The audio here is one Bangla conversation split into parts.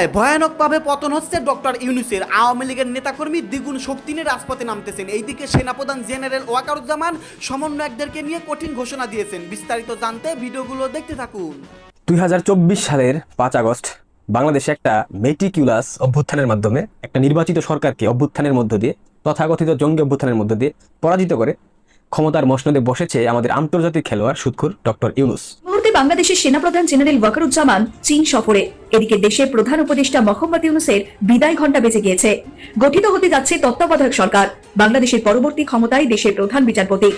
ক্ষমতায় ভয়ানকভাবে পতন হচ্ছে ডক্টর ইউনুসের। আওয়ামী লীগের নেতাকর্মী দ্বিগুণ শক্তি নিয়ে রাজপথে নামতেছেন। এইদিকে সেনাপ্রধান জেনারেল ওয়াকারুজ্জামান সমন্বয়কদেরকে নিয়ে কঠিন ঘোষণা দিয়েছেন। বিস্তারিত জানতে ভিডিওগুলো দেখতে থাকুন। দুই সালের পাঁচ আগস্ট বাংলাদেশে একটা মেটিকিউলাস অভ্যুত্থানের মাধ্যমে একটা নির্বাচিত সরকারকে অভ্যুত্থানের মধ্য দিয়ে, তথাকথিত জঙ্গি অভ্যুত্থানের মধ্য দিয়ে পরাজিত করে ক্ষমতার মসনদে বসেছে আমাদের আন্তর্জাতিক খেলোয়াড়, সুৎখুর ডক্টর ইউনুস। মুহূর্তে বাংলাদেশের সেনাপ্রধান জেনারেল ওয়াকারুজ্জামান চীন সফরে। এদিকে দেশের প্রধান উপদেষ্টা মোহাম্মদ ইউনুসের বিদায় ঘণ্টা বেজে গিয়েছে। গঠিত হতে যাচ্ছে তত্ত্বাবধায়ক সরকার। বাংলাদেশের পরবর্তী ক্ষমতায় দেশের প্রধান বিচারপতি।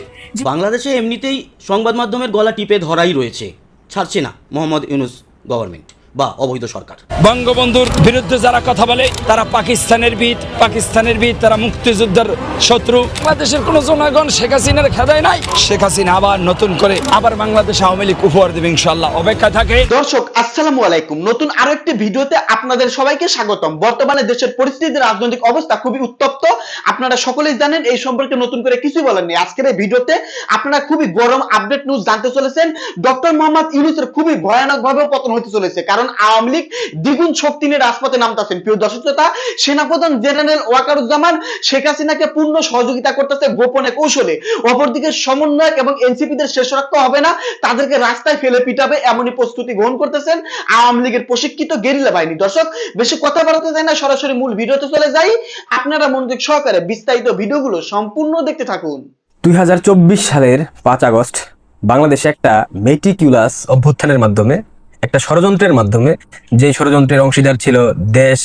বাংলাদেশে এমনিতেই সংবাদ মাধ্যমের গলা টিপে ধরাই রয়েছে। ছাড়ছে না মোহাম্মদ ইউনুস গভর্নমেন্ট। বা অবৈধ সরকার। বঙ্গবন্ধুর বিরুদ্ধে যারা কথা বলে তারা পাকিস্তানের বিদ পাকিস্তানের বিদ তারা মুক্তিযুদ্ধের শত্রু। বাংলাদেশের কোনো জনগণ শেখ হাসিনার খেদায় নাই। শেখ হাসিনা আবার নতুন করে আবার বাংলাদেশ আওয়ামী লীগ উপহার দেবে ইনশাল্লাহ অপেক্ষা থাকে। দর্শক আসসালামু আলাইকুম। নতুন আরও একটি ভিডিওতে আপনাদের সবাইকে স্বাগতম। বর্তমানে দেশের পরিস্থিতি রাজনৈতিক অবস্থা খুবই উত্তপ্ত। আপনারা সকলেই জানেন এই সম্পর্কে নতুন করে কিছু বলার নেই। আজকের এই ভিডিওতে আপনারা খুবই গরম আপডেট নিউজ জানতে চলেছেন। ডক্টর মোহাম্মদ ইউনুসের খুবই ভয়ানক ভাবে পতন হতে চলেছে। কারণ আওয়ামী লীগ দ্বিগুণ শক্তি নিয়ে রাজপথে নামতেছেন প্রিয় দর্শক শ্রোতা, সেনাপ্রধান জেনারেল ওয়াকারুজ্জামান শেখ হাসিনাকে পূর্ণ সহযোগিতা করতেছে গোপনে কৌশলে। অপরদিকে সমন্বয়ক এবং এনসিপিদের শেষ রক্ত হবে না, তাদেরকে রাস্তায় ফেলে পিটাবে এমনই প্রস্তুতি গ্রহণ করতেছেন আওয়ামী লীগের প্রশিক্ষিত গেরিলা বাহিনী। দর্শক, বেশি কথা বাড়াতে চাই না, সরাসরি মূল ভিডিওতে চলে যাই। আপনারা মনোযোগ সহকারে বিস্তারিত ভিডিওগুলো সম্পূর্ণ দেখতে থাকুন। দুই হাজার চব্বিশ সালের পাঁচ আগস্ট বাংলাদেশে একটা মেটিকিউলাস অভ্যুত্থানের মাধ্যমে একটা ষড়যন্ত্রের মাধ্যমে যে ষড়যন্ত্রের অংশীদার ছিল দেশ,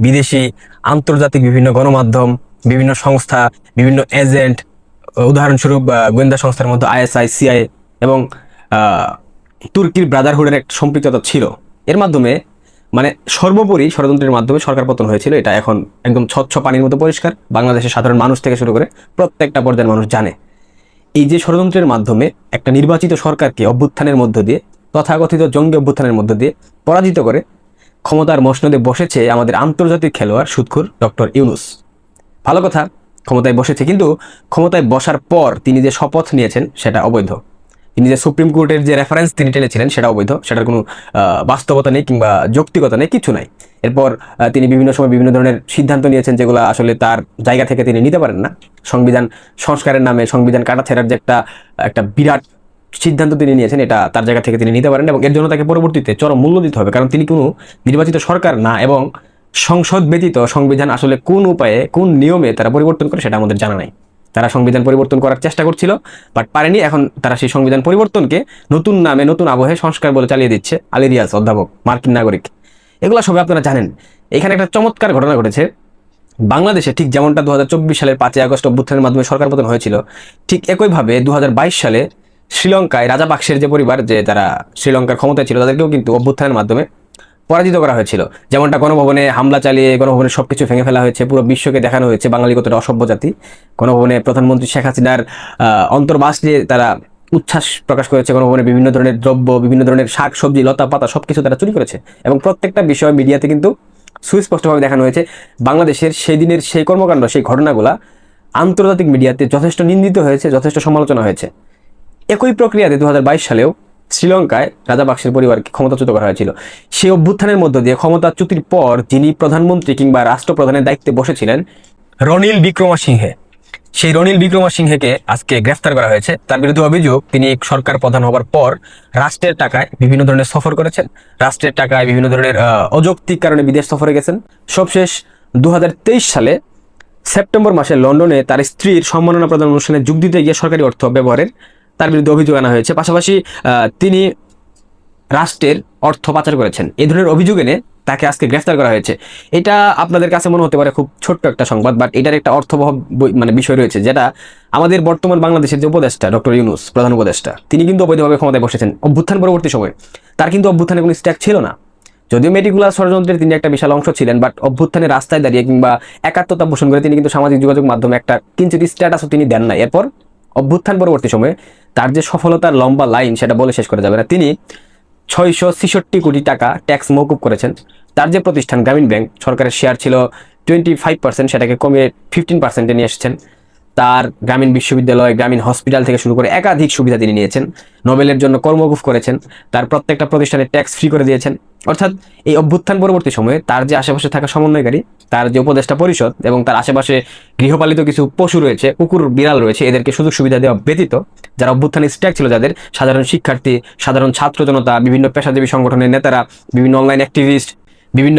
বিদেশি, আন্তর্জাতিক বিভিন্ন গণমাধ্যম, বিভিন্ন সংস্থা, বিভিন্ন এজেন্ট, উদাহরণস্বরূপ গোয়েন্দা সংস্থার মধ্যে আইএসআই, সিআই এবং তুর্কির ব্রাদারহুডের একটা সম্পৃক্ততা ছিল। এর মাধ্যমে মানে সর্বোপরি ষড়যন্ত্রের মাধ্যমে সরকার পতন হয়েছিল। এটা এখন একদম স্বচ্ছ পানির মতো পরিষ্কার। বাংলাদেশের সাধারণ মানুষ থেকে শুরু করে প্রত্যেকটা পর্যায়ের মানুষ জানে। এই যে ষড়যন্ত্রের মাধ্যমে একটা নির্বাচিত সরকারকে অভ্যুত্থানের মধ্য দিয়ে তথাকথিত জঙ্গি অভ্যুত্থানের মধ্য দিয়ে পরাজিত করে ক্ষমতার মসনদে বসেছে আমাদের আন্তর্জাতিক খেলোয়াড়, সুৎখুর ডক্টর ইউনুস। ভালো কথা, ক্ষমতায় বসেছে কিন্তু ক্ষমতায় বসার পর তিনি যে শপথ নিয়েছেন সেটা অবৈধ। তিনি যে সুপ্রিম কোর্টের যে রেফারেন্স তিনি টেনেছিলেন সেটা অবৈধ, সেটার কোনো বাস্তবতা নেই কিংবা যৌক্তিকতা নেই, কিছু নাই। এরপর তিনি বিভিন্ন সময় বিভিন্ন ধরনের সিদ্ধান্ত নিয়েছেন যেগুলো আসলে তার জায়গা থেকে তিনি নিতে পারেন না। সংবিধান সংস্কারের নামে সংবিধান কাটাছেড়ার যে একটা একটা বিরাট সিদ্ধান্ত তিনি নিয়েছেন, এটা তার জায়গা থেকে তিনি নিতে পারেন এবং এর জন্য তাকে পরবর্তীতে চরম মূল্য দিতে হবে। কারণ তিনি কোনো নির্বাচিত সরকার না এবং সংসদ ব্যতীত সংবিধান আসলে কোন উপায়ে, কোন নিয়মে তারা পরিবর্তন করে সেটা আমাদের জানা নাই। তারা সংবিধান পরিবর্তন করার চেষ্টা করছিল, বাট পারেনি। এখন তারা সেই সংবিধান পরিবর্তনকে নতুন নামে, নতুন আবহে সংস্কার বলে চালিয়ে দিচ্ছে আলিরিয়াস অধ্যাপক, মার্কিন নাগরিক। এগুলো সবাই আপনারা জানেন। এখানে একটা চমৎকার ঘটনা ঘটেছে। বাংলাদেশে ঠিক যেমনটা দু হাজার চব্বিশ সালের পাঁচই আগস্ট অভ্যুত্থানের মাধ্যমে সরকার পতন হয়েছিল, ঠিক একইভাবে দু হাজার বাইশ সালে শ্রীলঙ্কায় রাজাপাকসের যে পরিবার যে তারা শ্রীলঙ্কার ক্ষমতায় ছিল, তাদেরকেও কিন্তু অভ্যুত্থানের মাধ্যমে পরাজিত করা হয়েছিল। যেমনটা গণভবনে হামলা চালিয়ে গণভবনে সবকিছু ভেঙে ফেলা হয়েছে, পুরো বিশ্বকে দেখানো হয়েছে বাঙালি কতটা অসভ্য জাতি। গণভবনে প্রধানমন্ত্রী শেখ হাসিনার অন্তর্বাস দিয়ে তারা উচ্ছ্বাস প্রকাশ করেছে, গণভবনে বিভিন্ন ধরনের দ্রব্য, বিভিন্ন ধরনের শাক, সবজি, লতা পাতা সবকিছু তারা চুরি করেছে এবং প্রত্যেকটা বিষয় মিডিয়াতে কিন্তু সুস্পষ্টভাবে দেখানো হয়েছে। বাংলাদেশের সেই দিনের সেই কর্মকাণ্ড, সেই ঘটনাগুলা আন্তর্জাতিক মিডিয়াতে যথেষ্ট নিন্দিত হয়েছে, যথেষ্ট সমালোচনা হয়েছে। একই প্রক্রিয়াতে দু হাজার বাইশ সালেও শ্রীলঙ্কায় রাজাপাকসের পরিবারকে ক্ষমতাচ্যুত করা হয়েছিল। সেই অভ্যুত্থানের মধ্য দিয়ে ক্ষমতাচ্যুতির পর যিনি প্রধানমন্ত্রী কিংবা রাষ্ট্রপ্রধানের দায়িত্বে বসেছিলেন, রনিল বিক্রমসিংহে। সেই রনিল বিক্রমসিংহেকে আজকে গ্রেফতার করা হয়েছে। তার বিরুদ্ধে অভিযোগ, তিনি সরকার প্রধান হবার পর রাষ্ট্রের টাকায় বিভিন্ন ধরনের সফর করেছেন। রাষ্ট্রের টাকায় বিভিন্ন ধরনের অযৌক্তিক কারণে বিদেশ সফরে গেছেন। সবশেষ দু হাজার তেইশ সালে সেপ্টেম্বর মাসে লন্ডনে তার স্ত্রীর সম্মাননা প্রদান অনুষ্ঠানে যোগ দিতে গিয়ে সরকারি অর্থ ব্যবহারের তার বিরুদ্ধে অভিযোগ আনা হয়েছে। পাশাপাশি তিনি রাষ্ট্রের অর্থ পাচার করেছেন। এই ধরনের অভিযোগ এনে তাকে আজকে গ্রেফতার করা হয়েছে। এটা আপনাদের কাছে মনে হতে পারে খুব ছোট্ট একটা সংবাদ বাট এটার একটা অর্থবহ মানে বিষয় রয়েছে, যেটা আমাদের বর্তমান বাংলাদেশের যে উপদেষ্টা, ডক্টর ইউনুস, প্রধান উপদেষ্টা, তিনি কিন্তু অবৈধভাবে ক্ষমতায় বসেছেন অভ্যুত্থান পরবর্তী সময়ে। তার কিন্তু অভ্যুত্থানে কোনো স্ট্যাক ছিল না। যদিও মেডিকুলার ষড়যন্ত্রের তিনি একটা বিশাল অংশ ছিলেন বাট অভ্যুত্থানের রাস্তায় দাঁড়িয়ে কিংবা একাত্মতা পোষণ করে তিনি কিন্তু সামাজিক যোগাযোগ মাধ্যমে একটা কিঞ্চিত স্ট্যাটাসও তিনি দেন নাই। এরপর অভ্যুত্থান পরবর্তী সময়ে তার যে সফলতার লম্বা লাইন সেটা বলে শেষ করা যাবে না তিনি ছয়শো ছেষট্টি কোটি টাকা ট্যাক্স মৌকুব করেছেন। তার যে প্রতিষ্ঠান, গ্রামীণ ব্যাংক, সরকারের শেয়ার ছিল টোয়েন্টি ফাইভ পার্সেন্ট সেটাকে কমিয়ে ফিফটিন পার্সেন্টে নিয়ে এসেছেন। তার গ্রামীণ বিশ্ববিদ্যালয়, গ্রামীণ হসপিটাল থেকে শুরু করে একাধিক সুবিধা তিনি নিয়েছেন। নোবেলের জন্য কর্মকুফ করেছেন। তার প্রত্যেকটা প্রতিষ্ঠানে ট্যাক্স ফ্রি করে দিয়েছেন। অর্থাৎ এই অভ্যুত্থান পরবর্তী সময়ে তার যে আশেপাশে থাকা সমন্বয়কারী, তার যে উপদেষ্টা পরিষদ এবং তার আশেপাশে গৃহপালিত কিছু পশু রয়েছে, কুকুর, বিড়াল রয়েছে, এদেরকে সুযোগ সুবিধা দেওয়া ব্যতীত যারা অভ্যুত্থানে স্ট্যাক ছিল যাদের, সাধারণ শিক্ষার্থী, সাধারণ ছাত্র জনতা, বিভিন্ন পেশাজীবী সংগঠনের নেতারা, বিভিন্ন অনলাইন অ্যাক্টিভিস্ট বিভিন্ন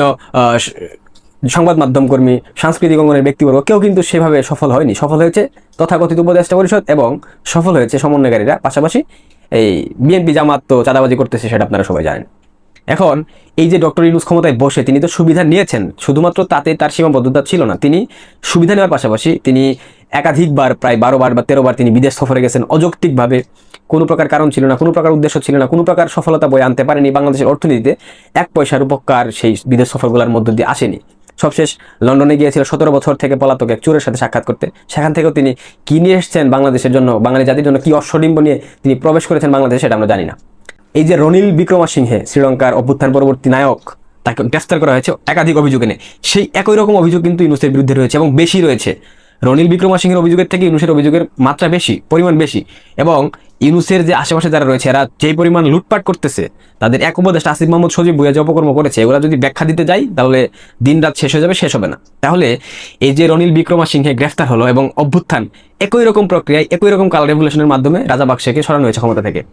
সংবাদ মাধ্যম কর্মী, সাংস্কৃতিক অঙ্গনের ব্যক্তিবর্গ, কেউ কিন্তু সেভাবে সফল হয়নি। সফল হয়েছে তথাকথিত উপদেষ্টা পরিষদ এবং সফল হয়েছে সমন্বয়কারীরা। পাশাপাশি এই বিএনপি জামাত তো চাঁদাবাজি করতেছে সেটা আপনারা সবাই জানেন। এখন এই যে ডক্টর ইউনুস ক্ষমতায় বসে তিনি তো সুবিধা নিয়েছেন, শুধুমাত্র তাতে তার সীমাবদ্ধতা ছিল না, তিনি সুবিধা নেওয়ার পাশাপাশি তিনি একাধিকবার, প্রায় বারো বার বা তেরো বার তিনি বিদেশ সফরে গেছেন অযৌক্তিকভাবে। কোনো প্রকার কারণ ছিল না, কোনো প্রকার উদ্দেশ্য ছিল না, কোনো প্রকার সফলতা বয়ে আনতে পারেনি বাংলাদেশের অর্থনীতিতে। এক পয়সার উপকার সেই বিদেশ সফরগুলোর মধ্য দিয়ে আসেনি। সবশেষ লন্ডনে গিয়েছিল সতেরো বছর থেকে পলাতক এক চোরের সাথে সাক্ষাৎ করতে। সেখান থেকেও তিনি কি নিয়ে এসছেন বাংলাদেশের জন্য, বাঙালি জাতির জন্য কী অশ্বডিম্ব নিয়ে তিনি প্রবেশ করেছেন বাংলাদেশে সেটা আমরা জানি না। এই যে রনিল বিক্রমাসিংহে শ্রীলঙ্কার অভ্যুত্থান পরবর্তী নায়ক, তাকে গ্রেফতার করা হয়েছে একাধিক অভিযোগ এনে। সেই একই রকম অভিযোগ কিন্তু ইউনুসের বিরুদ্ধে রয়েছে এবং বেশি রয়েছে। রনিল বিক্রমাসিংহের অভিযোগের থেকে ইউনুসের অভিযোগের মাত্রা বেশি, পরিমাণ বেশি। এবং ইউনুসের যে আশেপাশে যারা রয়েছে, এরা যেই পরিমাণ লুটপাট করতেছে, তাদের এক উপদেষ্টা আসিফ মাহমুদ সজীব ভুয়া যে অপকর্ম করেছে, এগুলা যদি ব্যাখ্যা দিতে যাই, তাহলে দিন রাত শেষ হয়ে যাবে, শেষ হবে না। তাহলে এই যে রনিল বিক্রমাসিংহে গ্রেফতার হলো এবং অভ্যুত্থান, একই রকম প্রক্রিয়ায়, একই রকম কালার রেভুলেশনের মাধ্যমে রাজা বাক্সেকে সরানো হয়েছে ক্ষমতা থেকে।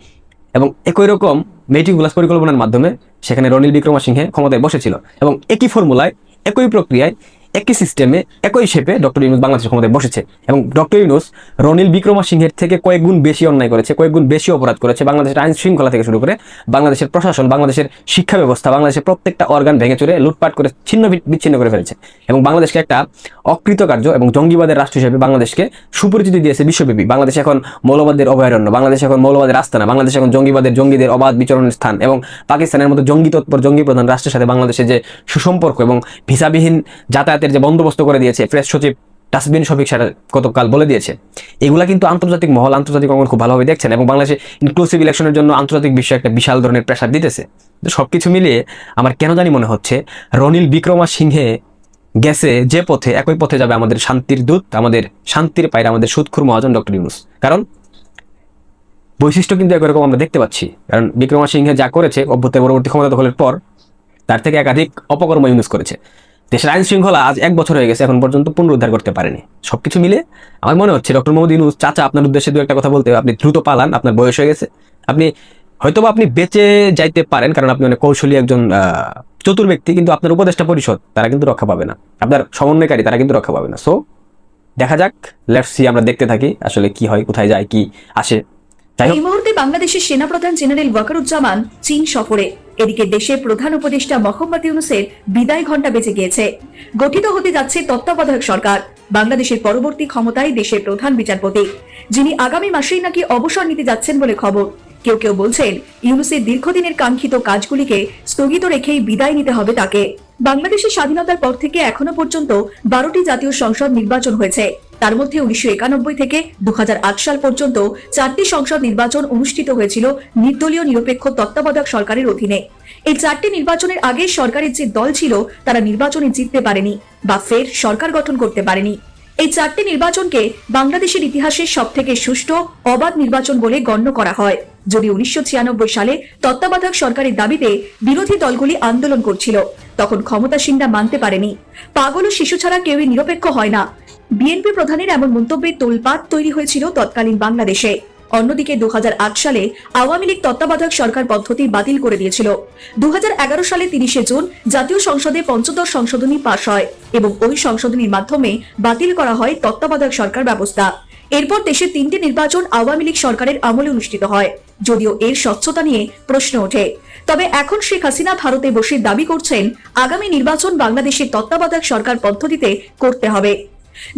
এবং একই রকম মেটিকুলাস পরিকল্পনার মাধ্যমে সেখানে রনিল বিক্রমাসিংহে ক্ষমতায় বসেছিল। এবং একই ফর্মুলায়, একই প্রক্রিয়ায় একই সিস্টেমে, একই শেপে ডক্টর ইউনুস বাংলাদেশের ক্ষমতায় বসেছে এবং ডক্টর ইউনুস রনিল বিক্রমাসিংহের থেকে কয়েক গুণ বেশি অন্যায় করেছে, কয়েক গুণ বেশি অপরাধ করেছে বাংলাদেশের আইন শৃঙ্খলা থেকে শুরু করে বাংলাদেশের প্রশাসন, বাংলাদেশের শিক্ষা ব্যবস্থা, বাংলাদেশের প্রত্যেকটা অর্গান ভেঙে চুরে লুটপাট করে ছিন্ন বিচ্ছিন্ন করে ফেলেছে এবং বাংলাদেশকে একটা অকৃতকার্য এবং জঙ্গিবাদের রাষ্ট্র হিসেবে বাংলাদেশকে সুপরিচিতি দিয়েছে বিশ্বব্যাপী। বাংলাদেশ এখন মৌলবাদের অভয়ারণ্য, বাংলাদেশ এখন মৌলবাদের আস্তানা, বাংলাদেশ এখন জঙ্গিবাদের, জঙ্গিদের অবাধ বিচরণের স্থান এবং পাকিস্তানের মতো জঙ্গি তৎপর, জঙ্গি প্রধান রাষ্ট্রের সাথে বাংলাদেশের যে সুসম্পর্ক এবং ভিসাবিহীন যাতায়াতের যে বন্দোবস্ত করে দিয়েছে প্রেস সচিব ডাস্টবিন শফিক সেটা গতকাল বলে দিয়েছে। এগুলা কিন্তু আন্তর্জাতিক মহল, আন্তর্জাতিক অঙ্গন খুব ভালোভাবে দেখছেন এবং বাংলাদেশে ইনক্লুসিভ ইলেকশনের জন্য আন্তর্জাতিক বিশ্বে একটা বিশাল ধরনের প্রেশার দিতেছে। তো সবকিছু মিলিয়ে আমার কেন জানি মনে হচ্ছে, রনিল বিক্রমা সিংহে গেছে যে পথে, একই পথে যাবে আমাদের শান্তির দূত, আমাদের শান্তির পায়রা, আমাদের সুৎখুর মহাজন ডক্টর ইউনুস। কারণ বৈশিষ্ট্য কিন্তু একই রকম আমরা দেখতে পাচ্ছি। কারণ বিক্রমা সিংহে যা করেছে অভ্যুত্থান পরবর্তী ক্ষমতা দখলের পর, তার থেকে একাধিক অপকর্ম ইউনুস করেছে। দেশের আইন শৃঙ্খলা আজ এক বছর হয়ে গেছে, এখন পর্যন্ত পুনরুদ্ধার করতে পারেনি। সবকিছু মিলে আমার মনে হচ্ছে ডক্টর মোহাম্মদ ইউনুস চাচা, আপনার উদ্দেশ্যে দু একটা কথা বলতে আপনি দ্রুত পালান, আপনার বয়স হয়ে গেছে। আপনি হয়তোবা আপনি বেঁচে যাইতে পারেন, কারণ আপনি অনেক কৌশলী একজন চতুর ব্যক্তি, কিন্তু আপনার উপদেষ্টা পরিষদ তারা কিন্তু রক্ষা পাবে না। আপনার সমন্বয়কারী তারা কিন্তু রক্ষা পাবে না। সো দেখা যাক লেফট সি আমরা দেখতে থাকি আসলে কি হয়, কোথায় যায়, কি আসে। এই মুহূর্তে বাংলাদেশের সেনাপ্রধান জেনারেল ওয়াকারুজ্জামান চীন সফরে। এদিকে দেশের প্রধান উপদেষ্টা মোহাম্মদ ইউনুসের বিদায় ঘণ্টা বেজে গিয়েছে। গঠিত হতে যাচ্ছে তত্ত্বাবধায়ক সরকার। বাংলাদেশের পরবর্তী ক্ষমতায় দেশের প্রধান বিচারপতি, যিনি আগামী মাসেই নাকি অবসর নিতে যাচ্ছেন বলে খবর। কেউ কেউ বলছেন, ইউনুসের দীর্ঘদিনের কাঙ্ক্ষিত কাজগুলিকে স্থগিত রেখেই বিদায় নিতে হবে তাকে। বাংলাদেশের স্বাধীনতার পর থেকে এখনও পর্যন্ত বারোটি জাতীয় সংসদ নির্বাচন হয়েছে। তার মধ্যে উনিশশো একানব্বই থেকে দু হাজার আট সাল পর্যন্ত চারটি সংসদ নির্বাচন অনুষ্ঠিত হয়েছিল নির্দলীয় নিরপেক্ষ তত্ত্বাবধায়ক সরকারের অধীনে। এই চারটি নির্বাচনের আগে সরকারের যে দল ছিল, তারা নির্বাচনে জিততে পারেনি বা ফের সরকার গঠন করতে পারেনি। এই চারটি নির্বাচনকে বাংলাদেশের ইতিহাসের সব থেকে সুষ্ঠু, অবাধ নির্বাচন বলে গণ্য করা হয়। যদি উনিশশো ছিয়ানব্বই সালে তত্ত্বাবধায়ক সরকারের দাবিতে বিরোধী দলগুলি আন্দোলন করছিল, তখন ক্ষমতাসীনরা মানতে পারেনি। পাগল ও শিশু ছাড়া কেউই নিরপেক্ষ হয় না। বিএনপি প্রধানের এমন মন্তব্যে তোলপাত তৈরি হয়েছিল তৎকালীন বাংলাদেশে। অন্যদিকে দু হাজার আট সালে আওয়ামী লীগ তত্ত্বাবধায়ক সরকার পদ্ধতি বাতিল করে দিয়েছিল। দু হাজার এগারো সালে তিরিশে জুন জাতীয় সংসদে পঞ্চদশ সংশোধনী পাশ হয় এবং ওই সংশোধনীর মাধ্যমে বাতিল করা হয় তত্ত্বাবধায়ক সরকার ব্যবস্থা। এরপর দেশে তিনটি নির্বাচন আওয়ামী লীগ সরকারের আমলে অনুষ্ঠিত হয়, যদিও এর স্বচ্ছতা নিয়ে প্রশ্ন ওঠে। তবে এখন শেখ হাসিনা ভারতে বসে দাবি করছেন, আগামী নির্বাচন বাংলাদেশের তত্ত্বাবধায়ক সরকার পদ্ধতিতে করতে হবে।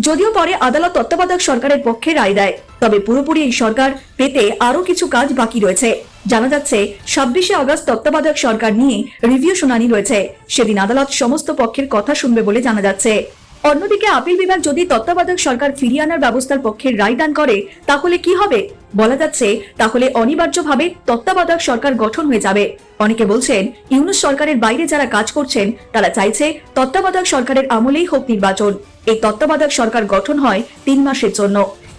যদিও পরে আদালত তত্ত্বাবধায়ক সরকারের পক্ষে রায় দেয়, তবে পুরোপুরি এই সরকার পেতে আরও কিছু কাজ বাকি রয়েছে। জানা যাচ্ছে, ছাব্বিশে আগস্ট তত্ত্বাবধায়ক সরকার নিয়ে রিভিউ শুনানি রয়েছে। সেদিন আদালত সমস্ত পক্ষের কথা শুনবে বলে জানা যাচ্ছে। অন্যদিকে আপিল বিভাগ যদি তত্ত্বাবধায়ক সরকার ফিরিয়ে আনার ব্যবস্থার পক্ষে রায় দান করে, তাহলে কি হবে? বলা যাচ্ছে, তাহলে অনিবার্যভাবে তত্ত্বাবধায়ক সরকার গঠন হয়ে যাবে। অনেকে বলছেন, ইউনুস সরকারের বাইরে যারা কাজ করছেন, তারা চাইছে তত্ত্বাবধায়ক সরকারের আমলেই হোক নির্বাচন। এই তত্ত্বাবধায়ক সরকার গঠন হয় তিন মাসের জন্য।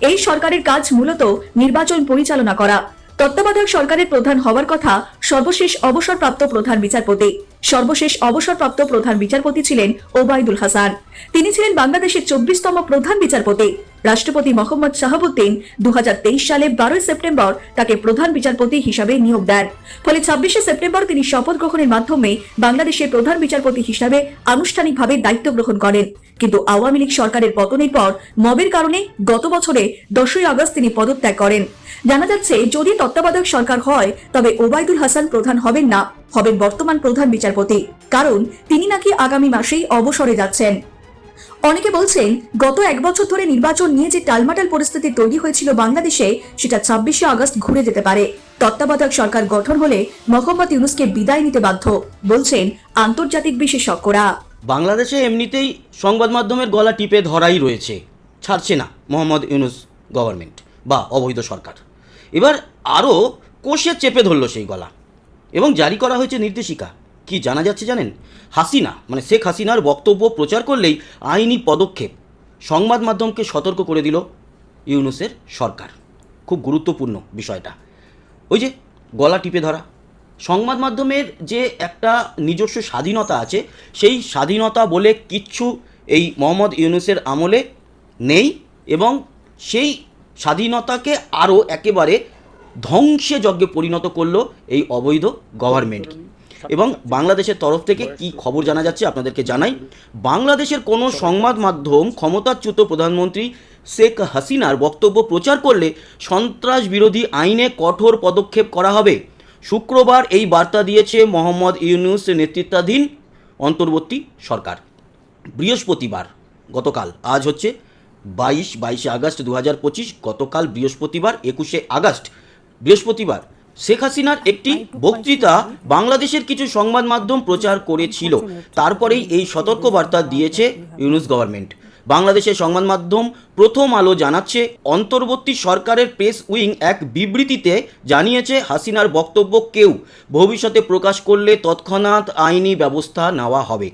এই সরকারের কাজ মূলত নির্বাচন পরিচালনা করা। তত্ত্বাবধায়ক সরকারের প্রধান হওয়ার কথা সর্বশেষ অবসরপ্রাপ্ত প্রধান বিচারপতি। সর্বশেষ অবসরপ্রাপ্ত প্রধান বিচারপতি ছিলেন ওবায়দুল হাসান। তিনি ছিলেন বাংলাদেশের চব্বিশতম প্রধান বিচারপতি। রাষ্ট্রপতি মোহাম্মদ শাহাবুদ্দিন দু হাজার তেইশ সালে বারোই সেপ্টেম্বর তাকে প্রধান বিচারপতি হিসাবে নিয়োগ দেন। ফলে ছাব্বিশে সেপ্টেম্বর তিনি শপথ গ্রহণের মাধ্যমে বাংলাদেশের প্রধান বিচারপতি হিসাবে আনুষ্ঠানিকভাবে দায়িত্ব গ্রহণ করেন। কিন্তু আওয়ামী লীগ সরকারের পতনের পর মবের কারণে গত বছরে দশই আগস্ট তিনি পদত্যাগ করেন। জানা যাচ্ছে, যদি তত্ত্বাবধায়ক সরকার হয়, তবে ওবায়দুল হাসান প্রধান হবেন না। হবেন বর্তমান প্রধান বিচারপতি। কারণ তিনি নাকি আগামী মাসেই অবসরে যাচ্ছেন। অনেকে বলছেন, গত এক বছর ধরে নির্বাচন নিয়ে যে টালমাটাল পরিস্থিতি তৈরি হয়েছিল বাংলাদেশে, সেটা ছাব্বিশে আগস্ট ঘুরে যেতে পারে। তত্ত্বাবধায়ক সরকার গঠন হলে মোহাম্মদ ইউনুসকে বিদায় নিতে বাধ্য, বলছেন আন্তর্জাতিক বিশেষজ্ঞরা। বাংলাদেশে এমনিতেই সংবাদ মাধ্যমের গলা টিপে ধরাই রয়েছে। ছাড়ছে না মোহাম্মদ ইউনুস গভর্নমেন্ট বা অবৈধ সরকার। এবার আরও কোষে চেপে ধরল সেই গলা। এবং জারি করা হয়েছে নির্দেশিকা। কি জানা যাচ্ছে জানেন? হাসিনা মানে শেখ হাসিনার বক্তব্য প্রচার করলেই আইনি পদক্ষেপ সংবাদ মাধ্যমকে সতর্ক করে দিল ইউনুসের সরকার। খুব গুরুত্বপূর্ণ বিষয়টা। ওই যে গলা টিপে ধরা। সংবাদ মাধ্যমের যে একটা নিজস্ব স্বাধীনতা আছে, সেই স্বাধীনতা বলে কিচ্ছু এই মোহাম্মদ ইউনুসের আমলে নেই এবং সেই স্বাধীনতাকে আরও একেবারে ধ্বংসে যজ্ঞে পরিণত করল এই অবৈধ গভর্নমেন্টকে এবং বাংলাদেশের তরফ থেকে কি খবর জানা যাচ্ছে আপনাদেরকে জানাই। বাংলাদেশের কোনো সংবাদ মাধ্যম ক্ষমতাচ্যুত প্রধানমন্ত্রী শেখ হাসিনার বক্তব্য প্রচার করলে সন্ত্রাস বিরোধী আইনে কঠোর পদক্ষেপ করা হবে। শুক্রবার এই বার্তা দিয়েছে মোহাম্মদ ইউনুস নেতৃত্বাধীন অন্তর্বর্তী সরকার। বৃহস্পতিবার গতকাল আজ হচ্ছে বাইশ বাইশে আগস্ট দু পঁচিশ গতকাল বৃহস্পতিবার একুশে আগস্ট বৃহস্পতিবার শেখ হাসিনার একটি বক্তৃতা বাংলাদেশের কিছু সংবাদ মাধ্যম প্রচার করেছিল। তারপরেই এই সতর্কবার্তা দিয়েছে ইউনুস গভর্নমেন্ট। বাংলাদেশের সংবাদ মাধ্যম প্রথম আলো জানাচ্ছে অন্তর্বর্তী সরকারের প্রেস উইং এক বিবৃতিতে জানিয়েছে হাসিনার বক্তব্য কেউ ভবিষ্যতে প্রকাশ করলে তৎক্ষণাৎ আইনি ব্যবস্থা নেওয়া হবে।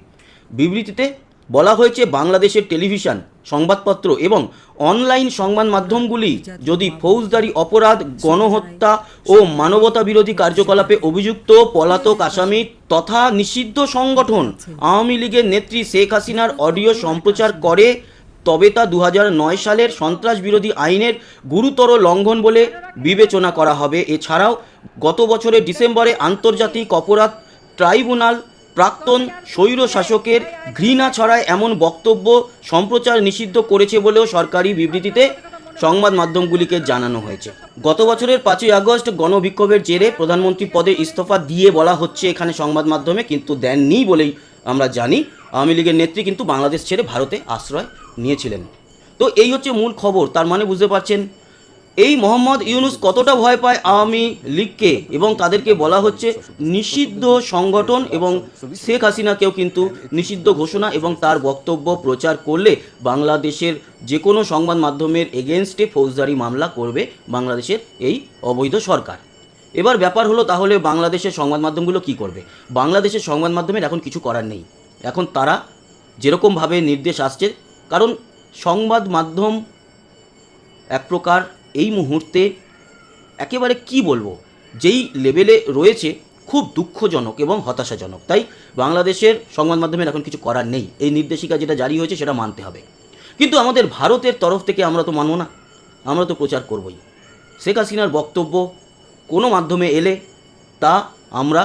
বিবৃতিতে বলা হয়েছে বাংলাদেশের টেলিভিশন, সংবাদপত্র এবং অনলাইন সংবাদ মাধ্যমগুলি যদি ফৌজদারি অপরাধ, গণহত্যা ও মানবতা বিরোধী কার্যকলাপে অভিযুক্ত পলাতক আসামি তথা নিষিদ্ধ সংগঠন আওয়ামী লীগের নেত্রী শেখ হাসিনার অডিও সম্প্রচার করে, তবে তা দু সালের সন্ত্রাস বিরোধী আইনের গুরুতর লঙ্ঘন বলে বিবেচনা করা হবে। এছাড়াও গত বছরের ডিসেম্বরে আন্তর্জাতিক অপরাধ ট্রাইব্যুনাল প্রাক্তন স্বৈর শাসকের ঘৃণা ছড়ায় এমন বক্তব্য সম্প্রচার নিষিদ্ধ করেছে বলেও সরকারি বিবৃতিতে সংবাদ মাধ্যমগুলিকে জানানো হয়েছে। গত বছরের পাঁচই আগস্ট গণবিক্ষোভের জেরে প্রধানমন্ত্রী পদে ইস্তফা দিয়ে বলা হচ্ছে, এখানে সংবাদ মাধ্যমে কিন্তু দেননি বলেই আমরা জানি। আওয়ামী লীগের নেত্রী কিন্তু বাংলাদেশ ছেড়ে ভারতে আশ্রয় নিয়েছিলেন। তো এই হচ্ছে মূল খবর, তার মানে বুঝতে পারছেন এই মোহাম্মদ ইউনুস কতটা ভয় পায় আওয়ামী লীগকে? এবং তাদেরকে বলা হচ্ছে নিষিদ্ধ সংগঠন এবং শেখ হাসিনাকেও কিন্তু নিষিদ্ধ ঘোষণা এবং তার বক্তব্য প্রচার করলে বাংলাদেশের যে কোনো সংবাদ মাধ্যমের এগেনস্টে ফৌজদারি মামলা করবে বাংলাদেশের এই অবৈধ সরকার। এবার ব্যাপার হলো তাহলে বাংলাদেশের সংবাদ মাধ্যমগুলো কি করবে? বাংলাদেশের সংবাদ মাধ্যমের এখন কিছু করার নেই। এখন তারা যেরকমভাবে নির্দেশ আসছে, কারণ সংবাদ মাধ্যম এক প্রকার এই মুহূর্তে একেবারে কি বলব? যেই লেভেলে রয়েছে, খুব দুঃখজনক এবং হতাশাজনক। তাই বাংলাদেশের সংবাদ মাধ্যমের এখন কিছু করার নেই। এই নির্দেশিকা যেটা জারি হয়েছে, সেটা মানতে হবে। কিন্তু আমাদের ভারতের তরফ থেকে আমরা তো মানব না। আমরা তো প্রচার করবই। শেখ হাসিনার বক্তব্য কোনো মাধ্যমে এলে তা আমরা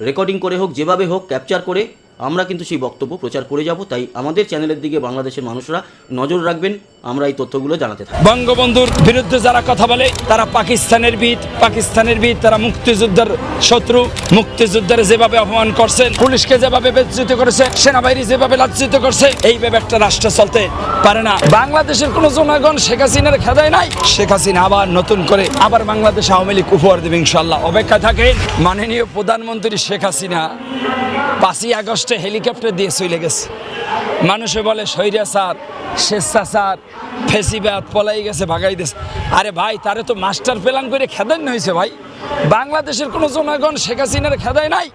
রেকর্ডিং করে হোক, যেভাবে হোক ক্যাপচার করে আমরা কিন্তু সেই বক্তব্য প্রচার করে যাব, তাই আমাদের চ্যানেলের দিকে বাংলাদেশের মানুষরা নজর রাখবেন, আমরা এই তথ্যগুলো জানাতে থাকি। বঙ্গবন্ধুর বিরুদ্ধে যারা কথা বলে, তারা পাকিস্তানের বিদ পাকিস্তানের বিদ তারা মুক্তিযুদ্ধের শত্রু, মুক্তিযুদ্ধের যেভাবে অপমান করছেন পুলিশকে যেভাবে বেজ্জিত করেছে, সেনাবাহিনী যেভাবে লাজ্জিত করছে এইভাবে একটা রাষ্ট্র চলতে পারে না। বাংলাদেশের কোনো জনগণ শেখ হাসিনার খেদায় নাই। শেখ হাসিনা আবার নতুন করে আবার বাংলাদেশ আওয়ামী লীগ উপহার দেবে ইনশাল্লাহ অপেক্ষা থাকে মাননীয় প্রধানমন্ত্রী শেখ হাসিনা পাঁচই আগস্টে হেলিকপ্টার দিয়ে চলে গেছে। মানুষে বলে সৈরা স্যার স্বেচ্ছাচার ফেসিবাদ পলাই গেছে, ভাগাই দিয়েছে আরে ভাই, তারে তো মাস্টার প্ল্যান করে খেদান হয়েছে ভাই। বাংলাদেশের কোনো জনগণ শেখ হাসিনার খেদায় নাই।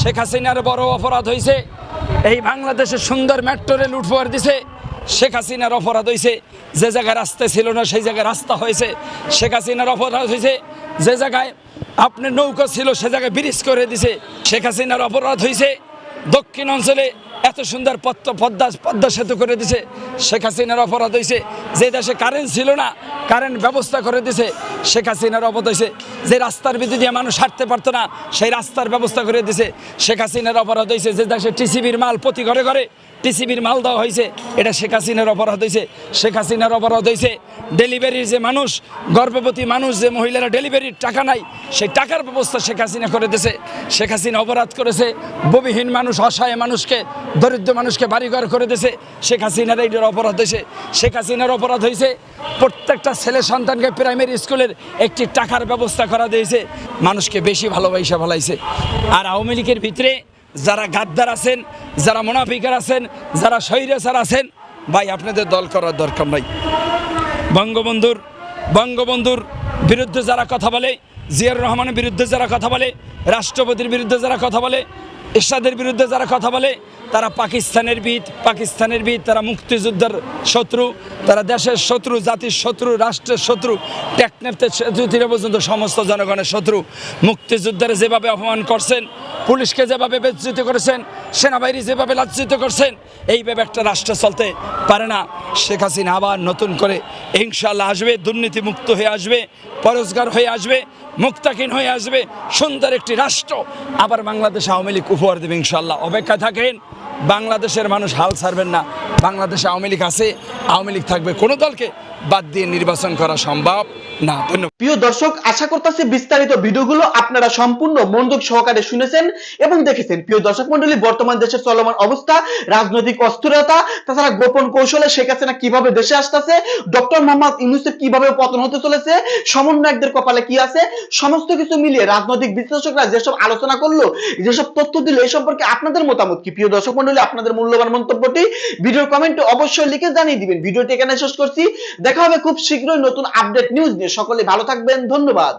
শেখ হাসিনার বড় অপরাধ হয়েছে এই বাংলাদেশের সুন্দর মেট্রো রেল উঠবার দিছে। শেখ হাসিনার অপরাধ হয়েছে যে জায়গায় রাস্তা ছিল না সেই জায়গায় রাস্তা হয়েছে। শেখ হাসিনার অপরাধ হয়েছে যে জায়গায় আপনার নৌকা ছিল সে জায়গায় ব্রিজ করে দিছে। শেখ হাসিনার অপরাধ হয়েছে দক্ষিণ অঞ্চলে এত সুন্দর পদ্ম পদ্মা পদ্মা সেতু করে দিছে। শেখ হাসিনার অপরাধ হয়েছে যে দেশে কারেন্ট ছিল না কারেন্ট ব্যবস্থা করে দিছে। শেখ হাসিনার অপরাধ হয়েছে। যে রাস্তার ভিতর দিয়ে মানুষ হাঁটতে পারতো না, সেই রাস্তার ব্যবস্থা করে দিছে। শেখ হাসিনার অপরাধ হয়েছে যে দেশে টিসিবির মাল প্রতি ঘরে ঘরে টিসিবির মাল দেওয়া হয়েছে। এটা শেখ হাসিনার অপরাধ হয়েছে। শেখ হাসিনার অপরাধ হয়েছে ডেলিভারির যে মানুষ, গর্ভবতী মানুষ যে মহিলারা ডেলিভারির টাকা নাই, সেই টাকার ব্যবস্থা শেখ হাসিনা করে দিয়েছে শেখ হাসিনা অপরাধ করেছে। ববিহীন মানুষ, অসহায় মানুষকে, দরিদ্র মানুষকে বাড়িঘর করে দিয়েছে শেখ হাসিনার এইটার অপরাধ হয়েছে। শেখ হাসিনার অপরাধ হয়েছে প্রত্যেকটা ছেলে সন্তানকে প্রাইমারি স্কুলের একটি টাকার ব্যবস্থা করা দিয়েছে। মানুষকে বেশি ভালোবাসা ভালাইছে আর আওয়ামী লীগের ভিতরে যারা গাদ্দার আছেন, যারা মোনাফিকার আছেন, যারা স্বৈরাচার আছেন, ভাই, আপনাদের দল করার দরকার নাই। বঙ্গবন্ধুর বঙ্গবন্ধুর বিরুদ্ধে যারা কথা বলে, জিয়াউর রহমানের বিরুদ্ধে যারা কথা বলে, রাষ্ট্রপতির বিরুদ্ধে যারা কথা বলে এরশাদের বিরুদ্ধে যারা কথা বলে, তারা পাকিস্তানের বিদ পাকিস্তানের বিদ তারা মুক্তিযোদ্ধার শত্রু, তারা দেশের শত্রু, জাতির শত্রু, রাষ্ট্রের শত্রু টেকনেপতে তীরে পর্যন্ত সমস্ত জনগণের শত্রু। মুক্তিযোদ্ধারা যেভাবে অপমান করছেন, পুলিশকে যেভাবে বেজ্জিত করেছেন, সেনাবাহিনী যেভাবে লাজ্জিত করছেন, এইভাবে একটা রাষ্ট্র চলতে পারে না। শেখ হাসিনা আবার নতুন করে ইনশাল্লাহ আসবে দুর্নীতি মুক্ত হয়ে আসবে, পরোজগার হয়ে আসবে, মুক্তাকিন হয়ে আসবে, সুন্দর একটি রাষ্ট্র। আবার বাংলাদেশ আওয়ামী লীগ উপহার দেবে ইনশাল্লাহ অপেক্ষা থাকেন, বাংলাদেশের মানুষ হাল ছাড়বেন না। বাংলাদেশে আওয়ামী লীগ আছে, আওয়ামী লীগ থাকবে। কোনো দলকে বাদ দিয়ে নির্বাচন করা সম্ভব না। ধন্যবাদ। প্রিয় দর্শক, আশা করতেছি বিস্তারিত ভিডিওগুলো আপনারা সম্পূর্ণ মনোযোগ সহকারে শুনেছেন এবং দেখেছেন। প্রিয় দর্শক মন্ডলী, বর্তমান দেশের চলমান অবস্থা, রাজনৈতিক অস্থিরতা, তাছাড়া গোপন কৌশলে শেখ হাসিনা কীভাবে দেশে আসতেছে, ডক্টর মোহাম্মদ ইউনুসের কীভাবে পতন হতে চলেছে, সমন্বয়কদের কপালে কি আছে, সমস্ত কিছু মিলিয়ে রাজনৈতিক বিশ্লেষকরা যেসব আলোচনা করল, যেসব তথ্য দিল এই সম্পর্কে আপনাদের মতামত কি? প্রিয় দর্শক মন্ডলী, আপনাদের মূল্যবান মন্তব্যটি ভিডিওর কমেন্টে অবশ্যই লিখে জানিয়ে দিবেন। ভিডিওটি এখানে শেষ করছি। দেখা হবে খুব শীঘ্রই নতুন আপডেট নিউজ নিয়ে। সকলে ভালো থাকবেন ধন্যবাদ।